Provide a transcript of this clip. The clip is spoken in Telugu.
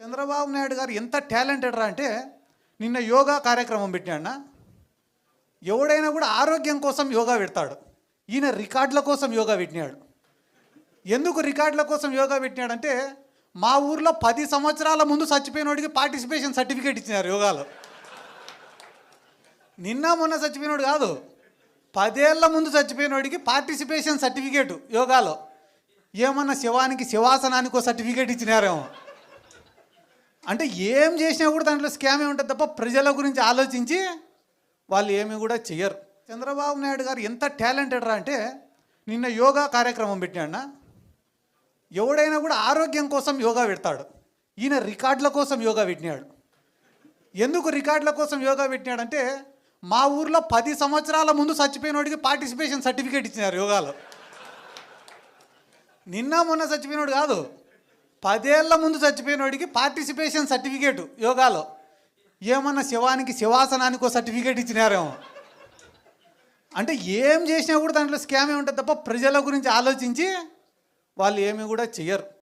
చంద్రబాబు నాయుడు గారు ఎంత టాలెంటెడ్ రా అంటే నిన్న యోగా కార్యక్రమం పెట్టాడన్న ఎవడైనా కూడా ఆరోగ్యం కోసం యోగా పెడతాడు. ఈయన రికార్డుల కోసం యోగా పెట్టినాడు. ఎందుకు రికార్డుల కోసం యోగా పెట్టినాడంటే మా ఊర్లో పది సంవత్సరాల ముందు చచ్చిపోయినోడికి పార్టిసిపేషన్ సర్టిఫికేట్ ఇచ్చినారు యోగాలో. నిన్న మొన్న చచ్చిపోయినోడు కాదు పదేళ్ళ ముందు చచ్చిపోయినోడికి పార్టిసిపేషన్ సర్టిఫికేట్ యోగాలో. ఏమన్నా శివానికి శివాసనానికి ఒక సర్టిఫికేట్ ఇచ్చినారేమో. అంటే ఏం చేసినా కూడా దాంట్లో స్కామే ఉంటుంది తప్ప ప్రజల గురించి ఆలోచించి వాళ్ళు ఏమి కూడా చెయ్యరు. చంద్రబాబు నాయుడు గారు ఎంత టాలెంటెడ్ రా అంటే నిన్న యోగా కార్యక్రమం పెట్టాడన్న ఎవడైనా కూడా ఆరోగ్యం కోసం యోగా పెడతాడు. ఈయన రికార్డుల కోసం యోగా పెట్టినాడు. ఎందుకు రికార్డుల కోసం యోగా పెట్టినాడంటే మా ఊర్లో పది సంవత్సరాల ముందు చచ్చిపోయినోడికి పార్టిసిపేషన్ సర్టిఫికేట్ ఇచ్చినారు యోగాలో. నిన్న మొన్న చచ్చిపోయినోడు కాదు. పదేళ్ళ ముందు చచ్చిపోయినోడికి పార్టిసిపేషన్ సర్టిఫికేట్ యోగాలో. ఏమన్నా శివానికి శివాసనానికి ఒక సర్టిఫికేట్ ఇచ్చినారేమో. అంటే ఏం చేసినా కూడా దాంట్లో స్కామే ఉంటుంది తప్ప ప్రజల గురించి ఆలోచించి వాళ్ళు ఏమి కూడా చెయ్యరు.